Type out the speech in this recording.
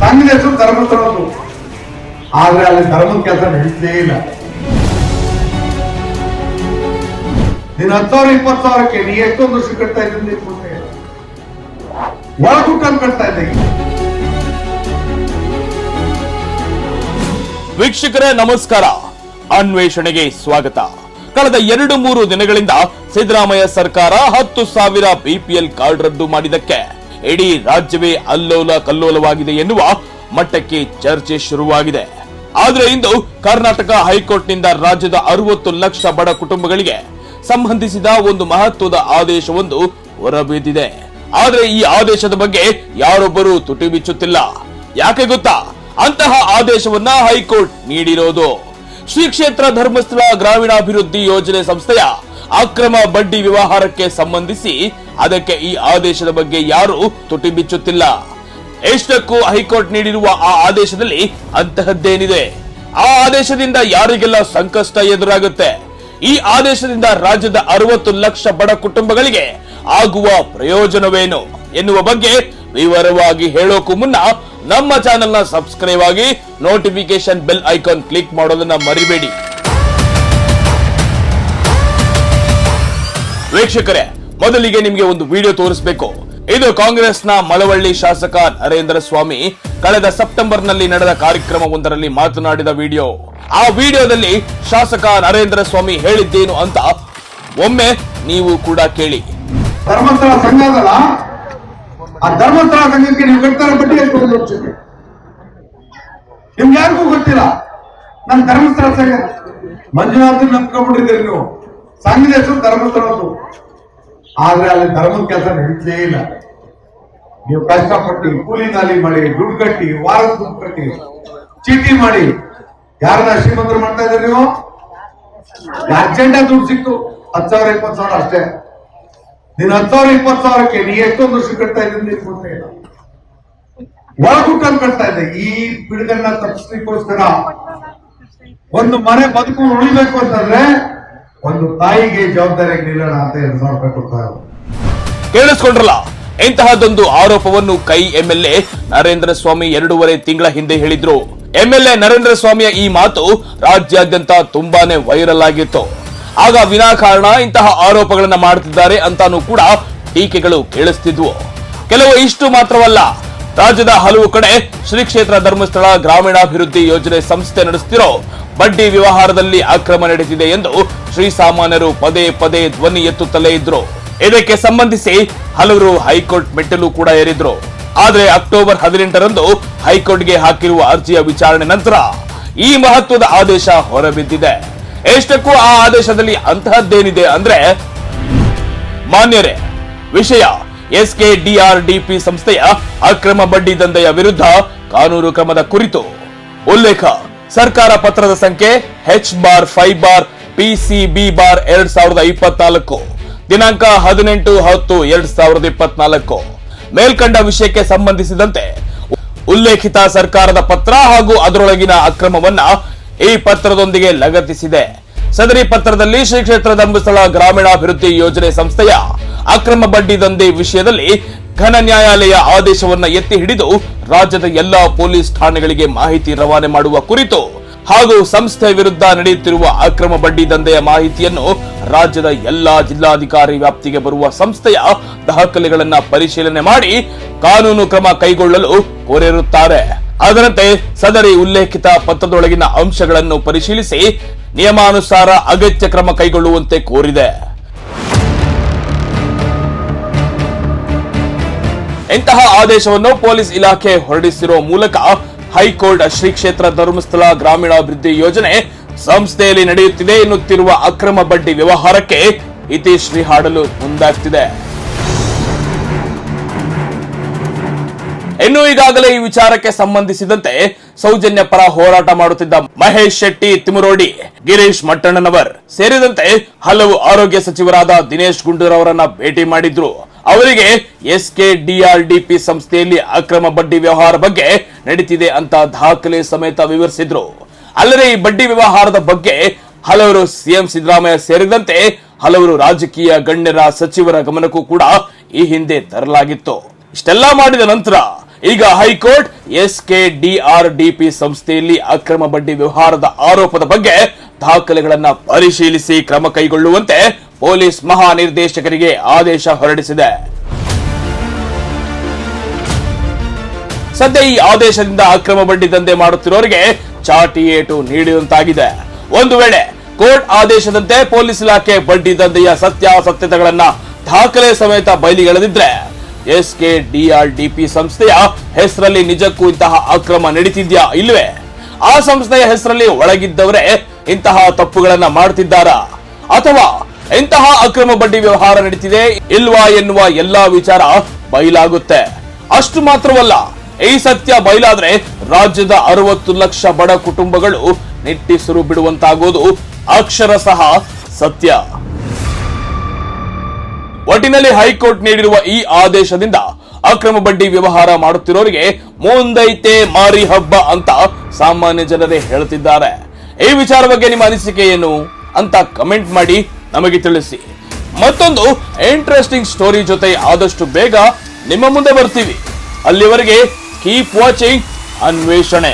ಸಂಘದ ಹೆಸರು ಧರ್ಮಸ್ಥಳದ್ದು ಆದ್ರೆ ಅಲ್ಲಿ ಧರ್ಮದ ಕೆಲಸ ನಡೀತೇ ಇಲ್ಲ. ನೀನ್ ಹತ್ತು ಸಾವಿರ, ಇಪ್ಪತ್ತು ಸಾವಿರಕ್ಕೆ ನೀ ಎಷ್ಟೊಂದು ವರ್ಷ ಕಟ್ತಾ ಇದ್ದೀನಿ ಒಳಗುಟ್ಟು ಕಟ್ತಾ ಇದ್ದೆ ವೀಕ್ಷಕರೇ, ನಮಸ್ಕಾರ. ಅನ್ವೇಷಣೆಗೆ ಸ್ವಾಗತ. ಕಳೆದ ಎರಡು, ಮೂರು ದಿನಗಳಿಂದ ಸಿದ್ದರಾಮಯ್ಯ ಸರ್ಕಾರ ಹತ್ತು ಸಾವಿರ ಬಿಪಿಎಲ್ ಕಾರ್ಡ್ ರದ್ದು ಮಾಡಿದಕ್ಕೆ ಇಡೀ ರಾಜ್ಯವೇ ಅಲ್ಲೋಲ ಕಲ್ಲೋಲವಾಗಿದೆ ಎನ್ನುವ ಮಟ್ಟಕ್ಕೆ ಚರ್ಚೆ ಶುರುವಾಗಿದೆ. ಆದರೆ ಇಂದು ಕರ್ನಾಟಕ ಹೈಕೋರ್ಟ್ನಿಂದ ರಾಜ್ಯದ ಅರವತ್ತು ಲಕ್ಷ ಬಡ ಕುಟುಂಬಗಳಿಗೆ ಸಂಬಂಧಿಸಿದ ಒಂದು ಮಹತ್ವದ ಆದೇಶವೊಂದು ಹೊರಬಿದ್ದಿದೆ ಆದರೆ ಈ ಆದೇಶದ ಬಗ್ಗೆ ಯಾರೊಬ್ಬರೂ ತುಟಿ ಬಿಚ್ಚುತ್ತಿಲ್ಲ. ಯಾಕೆ ಗೊತ್ತಾ? ಅಂತಹ ಆದೇಶವನ್ನ ಹೈಕೋರ್ಟ್ ನೀಡಿರೋದು. ಶ್ರೀ ಕ್ಷೇತ್ರ ಧರ್ಮಸ್ಥಳ ಗ್ರಾಮೀಣಾಭಿವೃದ್ಧಿ ಯೋಜನೆ ಸಂಸ್ಥೆಯ ಅಕ್ರಮ ಬಡ್ಡಿ ವ್ಯವಹಾರಕ್ಕೆ ಸಂಬಂಧಿಸಿ ಅದಕ್ಕೆ ಈ ಆದೇಶದ ಬಗ್ಗೆ ಯಾರು ತುಟಿ ಬಿಚ್ಚುತ್ತಿಲ್ಲ. ಎಷ್ಟಕ್ಕೂ ಹೈಕೋರ್ಟ್ ನೀಡಿರುವ ಆ ಆದೇಶದಲ್ಲಿ ಅಂತಹದ್ದೇನಿದೆ? ಆ ಆದೇಶದಿಂದ ಯಾರಿಗೆಲ್ಲ ಸಂಕಷ್ಟ ಎದುರಾಗುತ್ತೆ? ಈ ಆದೇಶದಿಂದ ರಾಜ್ಯದ ಅರವತ್ತು ಲಕ್ಷ ಬಡ ಕುಟುಂಬಗಳಿಗೆ ಆಗುವ ಪ್ರಯೋಜನವೇನು ಎನ್ನುವ ಬಗ್ಗೆ ವಿವರವಾಗಿ ಹೇಳೋಕು ಮುನ್ನ ನಮ್ಮ ಚಾನೆಲ್ನ ಸಬ್ಸ್ಕ್ರೈಬ್ ಆಗಿ ನೋಟಿಫಿಕೇಶನ್ ಬೆಲ್ ಐಕಾನ್ ಕ್ಲಿಕ್ ಮಾಡೋದನ್ನ ಮರಿಬೇಡಿ. ವೀಕ್ಷಕರೇ, ಮೊದಲಿಗೆ ನಿಮಗೆ ಒಂದು ವಿಡಿಯೋ ತೋರಿಸಬೇಕು. ಇದು ಕಾಂಗ್ರೆಸ್ನ ಮಳವಳ್ಳಿ ಶಾಸಕ ನರೇಂದ್ರ ಸ್ವಾಮಿ ಕಳೆದ ಸೆಪ್ಟೆಂಬರ್ನಲ್ಲಿ ನಡೆದ ಕಾರ್ಯಕ್ರಮವೊಂದರಲ್ಲಿ ಮಾತನಾಡಿದ ವಿಡಿಯೋ. ಆ ವಿಡಿಯೋದಲ್ಲಿ ಶಾಸಕ ನರೇಂದ್ರ ಸ್ವಾಮಿ ಹೇಳಿದ್ದೇನು ಅಂತ ಒಮ್ಮೆ ನೀವು ಕೂಡ ಕೇಳಿ. ಧರ್ಮಸ್ಥಳ ಸಂಘ ಅದಲ್ಲ ಆ ಧರ್ಮಸ್ಥಳ ಸಂಘಕ್ಕೆ ನೀವು ಕಟ್ತಾರ ಬಡ್ಡಿ ನಿಮ್ಗೆ ಯಾರಿಗೂ ಗೊತ್ತಿಲ್ಲ? ನಮ್ ಧರ್ಮಸ್ಥಳ ಸಂಘ ಮಂಜುನಾಥ್ ನಂಬ್ಕೊಂಡ್ಬಿಟ್ಟಿದ್ದೀರಿ ನೀವು. ಸಂಘದ ಹೆಸರು ಧರ್ಮಸ್ಥಳದ್ದು ಆದ್ರೆ ಅಲ್ಲಿ ಧರ್ಮದ ಕೆಲಸ ನಡೀತಲೇ ಇಲ್ಲ. ನೀವು ಕಷ್ಟಪಟ್ಟು ಕೂಲಿ ನಾಲಿ ಮಾಡಿ, ದುಡ್ಡು ಕಟ್ಟಿ, ವಾರದ ದುಡ್ಡು ಕಟ್ಟಿ, ಚೀಟಿ ಮಾಡಿ, ಯಾರನ್ನ ಶ್ರೀಮಂತರು ಮಾಡ್ತಾ ಇದ್ದೀರಿ ನೀವು? ಅರ್ಜೆಂಟಾಗಿ ದುಡ್ಡು ಸಿಕ್ತು. ಹತ್ತು ಸಾವಿರ, ಇಪ್ಪತ್ತು ಸಾವಿರ ಅಷ್ಟೇ. ನೀನ್ ಹತ್ತು ಸಾವಿರ, ಇಪ್ಪತ್ತು ಸಾವಿರಕ್ಕೆ ನೀ ಎಷ್ಟೊಂದು ವರ್ಷ ಕಟ್ತಾ ಇದ್ದೀನಿ ಗೊತ್ತೇ ಇಲ್ಲ. ಕಟ್ತಾ ಇದ್ದೆ. ಈ ಪಿಡುಗನ್ನ ತಪ್ಪಿಸ್ಲಿಕ್ಕೋಸ್ಕರ ಒಂದು ಮನೆ ಬದುಕು ಉಳಿಬೇಕು ಅಂತಂದ್ರೆ ಒಂದು ತಾಯಿಗೆ ಜವಾಬ್ದಾರಿ ನಿಲ್ಲೋಣ ಅಂತ ಎರಡು ಸಾವಿರ ರೂಪಾಯಿ ಕೊಡ್ತಾ ಇರೋದು. ಕೇಳಿಸ್ಕೊಂಡ್ರಲ್ಲ ಇಂತಹದೊಂದು ಆರೋಪವನ್ನು ಕೈ ಎಂಎಲ್ಎ ನರೇಂದ್ರ ಸ್ವಾಮಿ ಎರಡೂವರೆ ತಿಂಗಳ ಹಿಂದೆ ಹೇಳಿದ್ರು. ಎಂಎಲ್ಎ ನರೇಂದ್ರ ಸ್ವಾಮಿಯ ಈ ಮಾತು ರಾಜ್ಯಾದ್ಯಂತ ತುಂಬಾನೇ ವೈರಲ್ ಆಗಿತ್ತು. ಆಗ ವಿನಾಕಾರಣ ಇಂತಹ ಆರೋಪಗಳನ್ನ ಮಾಡುತ್ತಿದ್ದಾರೆ ಅಂತಾನೂ ಕೂಡ ಟೀಕೆಗಳು ಕೇಳಿಸ್ತಿದ್ವು. ಕೆಲವು ಇಷ್ಟು ಮಾತ್ರವಲ್ಲ, ರಾಜ್ಯದ ಹಲವು ಕಡೆ ಶ್ರೀ ಕ್ಷೇತ್ರ ಧರ್ಮಸ್ಥಳ ಗ್ರಾಮೀಣಾಭಿವೃದ್ಧಿ ಯೋಜನೆ ಸಂಸ್ಥೆ ನಡೆಸುತ್ತಿರೋ ಬಡ್ಡಿ ವ್ಯವಹಾರದಲ್ಲಿ ಅಕ್ರಮ ನಡೆದಿದೆ ಎಂದು ಶ್ರೀಸಾಮಾನ್ಯರು ಪದೇ ಪದೇ ಧ್ವನಿ ಎತ್ತುತ್ತಲೇ ಇದ್ರು. ಇದಕ್ಕೆ ಸಂಬಂಧಿಸಿ ಹಲವರು ಹೈಕೋರ್ಟ್ ಮೆಟ್ಟಲು ಕೂಡ ಏರಿದ್ರು. ಆದರೆ ಅಕ್ಟೋಬರ್ ಹದಿನೆಂಟರಂದು ಹೈಕೋರ್ಟ್ಗೆ ಹಾಕಿರುವ ಅರ್ಜಿಯ ವಿಚಾರಣೆ ನಂತರ ಈ ಮಹತ್ವದ ಆದೇಶ ಹೊರಬಿದ್ದಿದೆ. ಎಷ್ಟಕ್ಕೂ ಆ ಆದೇಶದಲ್ಲಿ ಅಂತಹದ್ದೇನಿದೆ ಅಂದ್ರೆ ಮಾನ್ಯರೇ, ವಿಷಯ ಎಸ್ಕೆ ಡಿಆರ್ಡಿಪಿ ಸಂಸ್ಥೆಯ ಅಕ್ರಮ ಬಡ್ಡಿ ದಂಧೆಯ ವಿರುದ್ಧ ಕಾನೂನು ಕ್ರಮದ ಕುರಿತು ಉಲ್ಲೇಖ. ಸರ್ಕಾರ ಪತ್ರದ ಸಂಖ್ಯೆ H bar five bar PCB bar ಎರಡ್ ಸಾವಿರದ ಇಪ್ಪತ್ನಾಲ್ಕು. ದಿನಾಂಕ ಹದಿನೆಂಟು ಹತ್ತು ಎರಡ್ ಸಾವಿರದ ಇಪ್ಪತ್ನಾಲ್ಕು. ಮೇಲ್ಕಂಡ ವಿಷಯಕ್ಕೆ ಸಂಬಂಧಿಸಿದಂತೆ ಉಲ್ಲೇಖಿತ ಸರ್ಕಾರದ ಪತ್ರ ಹಾಗೂ ಅದರೊಳಗಿನ ಅಕ್ರಮವನ್ನ ಈ ಪತ್ರದೊಂದಿಗೆ ಲಗತ್ತಿಸಿದೆ. ಸದರಿ ಪತ್ರದಲ್ಲಿ ಶ್ರೀ ಕ್ಷೇತ್ರ ಧರ್ಮಸ್ಥಳ ಗ್ರಾಮೀಣಾಭಿವೃದ್ಧಿ ಯೋಜನೆ ಸಂಸ್ಥೆಯ ಅಕ್ರಮ ಬಡ್ಡಿ ದಂಧೆ ವಿಷಯದಲ್ಲಿ ಘನ ನ್ಯಾಯಾಲಯ ಆದೇಶವನ್ನ ಎತ್ತಿ ಹಿಡಿದು ರಾಜ್ಯದ ಎಲ್ಲಾ ಪೊಲೀಸ್ ಠಾಣೆಗಳಿಗೆ ಮಾಹಿತಿ ರವಾನೆ ಮಾಡುವ ಕುರಿತು ಹಾಗೂ ಸಂಸ್ಥೆ ವಿರುದ್ಧ ನಡೆಯುತ್ತಿರುವ ಅಕ್ರಮ ಬಡ್ಡಿ ದಂಧೆಯ ಮಾಹಿತಿಯನ್ನು ರಾಜ್ಯದ ಎಲ್ಲಾ ಜಿಲ್ಲಾಧಿಕಾರಿ ವ್ಯಾಪ್ತಿಗೆ ಬರುವ ಸಂಸ್ಥೆಯ ದಾಖಲೆಗಳನ್ನ ಪರಿಶೀಲನೆ ಮಾಡಿ ಕಾನೂನು ಕ್ರಮ ಕೈಗೊಳ್ಳಲು ಕೋರಿರುತ್ತಾರೆ. ಅದರಂತೆ ಸದರಿ ಉಲ್ಲೇಖಿತ ಪತ್ರದೊಳಗಿನ ಅಂಶಗಳನ್ನು ಪರಿಶೀಲಿಸಿ ನಿಯಮಾನುಸಾರ ಅಗತ್ಯ ಕ್ರಮ ಕೈಗೊಳ್ಳುವಂತೆ ಕೋರಿದೆ. ಇಂತಹ ಆದೇಶವನ್ನು ಪೊಲೀಸ್ ಇಲಾಖೆ ಹೊರಡಿಸಿರುವ ಮೂಲಕ ಹೈಕೋರ್ಟ್ ಶ್ರೀ ಕ್ಷೇತ್ರ ಧರ್ಮಸ್ಥಳ ಗ್ರಾಮೀಣಾಭಿವೃದ್ಧಿ ಯೋಜನೆ ಸಂಸ್ಥೆಯಲ್ಲಿ ನಡೆಯುತ್ತಿದೆ ಎನ್ನುತ್ತಿರುವ ಅಕ್ರಮ ಬಡ್ಡಿ ವ್ಯವಹಾರಕ್ಕೆ ಇತಿಶ್ರೀ ಹಾಡಲು ಮುಂದಾಗ್ತಿದೆ. ಇನ್ನು ಈಗಾಗಲೇ ಈ ವಿಚಾರಕ್ಕೆ ಸಂಬಂಧಿಸಿದಂತೆ ಸೌಜನ್ಯ ಪರ ಹೋರಾಟ ಮಾಡುತ್ತಿದ್ದ ಮಹೇಶ್ ಶೆಟ್ಟಿ ತಿಮುರೋಡಿ ಗಿರೀಶ್ ಮಟ್ಟಣ್ಣನವರ್ ಸೇರಿದಂತೆ ಹಲವು ಆರೋಗ್ಯ ಸಚಿವರಾದ ದಿನೇಶ್ ಗುಂಡೂರವರನ್ನ ಭೇಟಿ ಮಾಡಿದ್ರು. ಅವರಿಗೆ ಎಸ್ ಕೆ ಡಿಆರ್ಡಿಪಿ ಸಂಸ್ಥೆಯಲ್ಲಿ ಅಕ್ರಮ ಬಡ್ಡಿ ವ್ಯವಹಾರ ಬಗ್ಗೆ ನಡೀತಿದೆ ಅಂತ ದಾಖಲೆ ಸಮೇತ ವಿವರಿಸಿದ್ರು. ಅಲ್ಲದೆ ಈ ಬಡ್ಡಿ ವ್ಯವಹಾರದ ಬಗ್ಗೆ ಹಲವರು ಸಿಎಂ ಸಿದ್ದರಾಮಯ್ಯ ಸೇರಿದಂತೆ ಹಲವರು ರಾಜಕೀಯ ಗಣ್ಯರ ಸಚಿವರ ಗಮನಕ್ಕೂ ಕೂಡ ಈ ಹಿಂದೆ ತರಲಾಗಿತ್ತು. ಇಷ್ಟೆಲ್ಲ ಮಾಡಿದ ನಂತರ ಈಗ ಹೈಕೋರ್ಟ್ ಎಸ್ ಕೆ ಡಿಆರ್ಡಿಪಿ ಸಂಸ್ಥೆಯಲ್ಲಿ ಅಕ್ರಮ ಬಡ್ಡಿ ವ್ಯವಹಾರದ ಆರೋಪದ ಬಗ್ಗೆ ದಾಖಲೆಗಳನ್ನ ಪರಿಶೀಲಿಸಿ ಕ್ರಮ ಕೈಗೊಳ್ಳುವಂತೆ ಪೊಲೀಸ್ ಮಹಾನಿರ್ದೇಶಕರಿಗೆ ಆದೇಶ ಹೊರಡಿಸಿದೆ. ಸದ್ಯ ಈ ಆದೇಶದಿಂದ ಅಕ್ರಮ ಬಡ್ಡಿ ದಂಧೆ ಮಾಡುತ್ತಿರೋರಿಗೆ ಚಾಟಿ ನೀಡಿದಂತಾಗಿದೆ. ಒಂದು ವೇಳೆ ಕೋರ್ಟ್ ಆದೇಶದಂತೆ ಪೊಲೀಸ್ ಇಲಾಖೆ ಬಡ್ಡಿ ದಂಧೆಯ ಸತ್ಯಾಸತ್ಯತೆಗಳನ್ನ ದಾಖಲೆ ಸಮೇತ ಬಯಲಿಗೆಳೆದಿದ್ರೆ ಎಸ್ ಕೆ ಡಿಆರ್ಡಿಪಿ ಸಂಸ್ಥೆಯ ಹೆಸರಲ್ಲಿ ನಿಜಕ್ಕೂ ಇಂತಹ ಅಕ್ರಮ ನಡೀತಿದ್ಯಾ ಇಲ್ವೇ? ಆ ಸಂಸ್ಥೆಯ ಹೆಸರಲ್ಲಿ ಒಳಗಿದ್ದವರೇ ಇಂತಹ ತಪ್ಪುಗಳನ್ನ ಮಾಡ್ತಿದ್ದಾರಾ? ಅಥವಾ ಇಂತಹ ಅಕ್ರಮ ಬಡ್ಡಿ ವ್ಯವಹಾರ ನಡೀತಿದೆ ಇಲ್ವಾ ಎನ್ನುವ ಎಲ್ಲಾ ವಿಚಾರ ಬಯಲಾಗುತ್ತೆ. ಅಷ್ಟು ಮಾತ್ರವಲ್ಲ, ಈ ಸತ್ಯ ಬಯಲಾದ್ರೆ ರಾಜ್ಯದ ಅರವತ್ತು ಲಕ್ಷ ಬಡ ಕುಟುಂಬಗಳು ನಿಟ್ಟಿಸಿರು ಬಿಡುವಂತಾಗೋದು ಸಹ ಸತ್ಯ. ಒಟ್ಟಿನಲ್ಲಿ ಹೈಕೋರ್ಟ್ ನೀಡಿರುವ ಈ ಆದೇಶದಿಂದ ಅಕ್ರಮ ಬಡ್ಡಿ ವ್ಯವಹಾರ ಮಾಡುತ್ತಿರೋರಿಗೆ ಮುಂದೈತೆ ಮಾರಿ ಹಬ್ಬ ಅಂತ ಸಾಮಾನ್ಯ ಜನರೇ ಹೇಳುತ್ತಿದ್ದಾರೆ. ಈ ವಿಚಾರ ಬಗ್ಗೆ ನಿಮ್ಮ ಅನಿಸಿಕೆ ಏನು ಅಂತ ಕಮೆಂಟ್ ಮಾಡಿ ನಮಗೆ ತಿಳಿಸಿ. ಮತ್ತೊಂದು ಇಂಟ್ರೆಸ್ಟಿಂಗ್ ಸ್ಟೋರಿ ಜೊತೆ ಆದಷ್ಟು ಬೇಗ ನಿಮ್ಮ ಮುಂದೆ ಬರ್ತೀವಿ. ಅಲ್ಲಿವರೆಗೆ ಕೀಪ್ ವಾಚಿಂಗ್, ಅನ್ವೇಷಣೆ.